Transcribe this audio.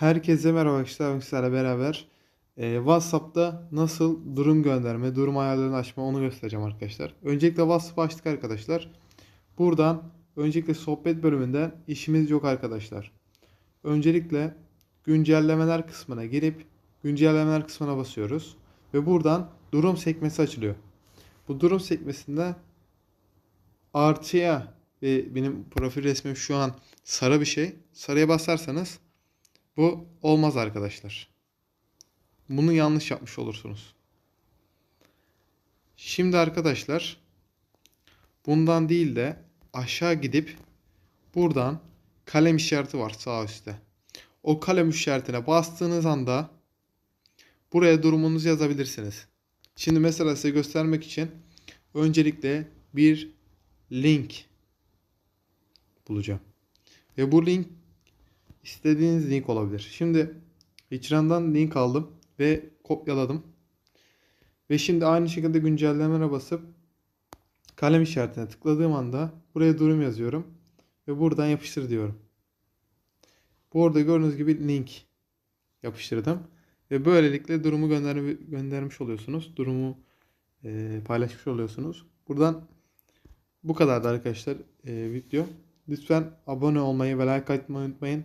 Herkese merhaba arkadaşlar. Sizlerle beraber e, WhatsApp'ta nasıl durum gönderme, durum ayarlarını açma onu göstereceğim arkadaşlar. Öncelikle WhatsApp açtık arkadaşlar. Buradan öncelikle sohbet bölümünden işimiz yok arkadaşlar. Öncelikle güncellemeler kısmına girip güncellemeler kısmına basıyoruz. Ve buradan durum sekmesi açılıyor. Bu durum sekmesinde artıya ve benim profil resmim şu an sarı bir şey. Sarıya basarsanız bu olmaz arkadaşlar. Bunu yanlış yapmış olursunuz. Şimdi arkadaşlar bundan değil de aşağı gidip buradan kalem işareti var sağ üstte. O kalem işaretine bastığınız anda buraya durumunuzu yazabilirsiniz. Şimdi mesela size göstermek için öncelikle bir link bulacağım. Ve bu link istediğiniz link olabilir. Şimdi Hicran'dan link aldım ve kopyaladım. Ve şimdi aynı şekilde güncellemene basıp kalem işaretine tıkladığım anda buraya durum yazıyorum. Ve buradan yapıştır diyorum. Bu arada gördüğünüz gibi link yapıştırdım. Ve böylelikle durumu gönder göndermiş oluyorsunuz. Durumu e, paylaşmış oluyorsunuz. Buradan bu kadardı arkadaşlar e, video. Lütfen abone olmayı ve like atmayı unutmayın.